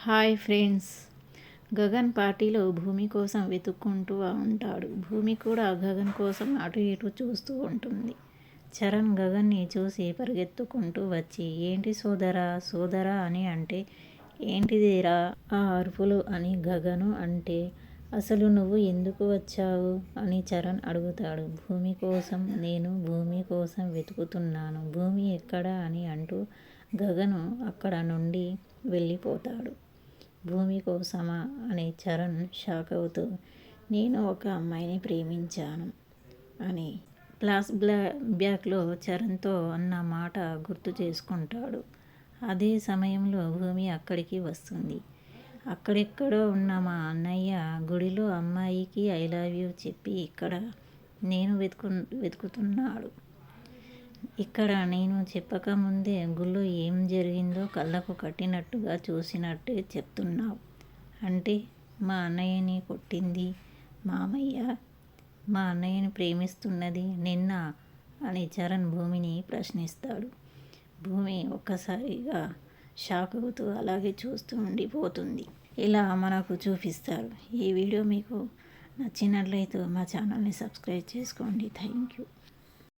Hi friends. Gagan పార్టీలో భూమి కోసం వెతుక్కుంటూ ఉంటాడు. భూమి కూడా గగన్ కోసం అటు ఇటు చూస్తూ ఉంటుంది. చరణ్ గగన్ని చూసి పరిగెత్తుకుంటూ వచ్చి ఏంటి సోదరా సోదరా అని అంటే ఏంటిదేరా ఆ అరుపులు అని గగను అంటే అసలు నువ్వు ఎందుకు వచ్చావు? అని చరణ్ అడుగుతాడు. భూమి కోసం నేను భూమి కోసం వెతుకుతున్నాను. భూమి ఎక్కడా? అని అంటూ గగను అక్కడ నుండి వెళ్ళిపోతాడు. భూమి కోసమా అని చరణ్ షాక్ అవుతూ నేను ఒక అమ్మాయిని ప్రేమించాను అని ప్లాస్ బ్లా బ్యాక్లో చరణ్తో అన్న మాట గుర్తు చేసుకుంటాడు. అదే సమయంలో భూమి అక్కడికి వస్తుంది. అక్కడెక్కడో ఉన్న మా అన్నయ్య గుడిలో అమ్మాయికి ఐ లవ్ యూ చెప్పి ఇక్కడ నేను వెతుకు వెతుకుతున్నాడు. ఇక్కడ నేను చెప్పకముందే గుళ్ళు ఏం జరిగింది కళ్ళకు కట్టినట్టుగా చూసినట్టే చెప్తున్నావు. అంటే మా అన్నయ్యని కొట్టింది మామయ్య? మా అన్నయ్యని ప్రేమిస్తున్నది నిన్న అని చరణ్ భూమిని ప్రశ్నిస్తాడు. భూమి ఒక్కసారిగా షాక్ అవుతూ అలాగే చూస్తూ ఉండిపోతుంది. ఇలా మనకు చూపిస్తారు. ఈ వీడియో మీకు నచ్చినట్లయితే మా ఛానల్ని సబ్స్క్రైబ్ చేసుకోండి. Thank you.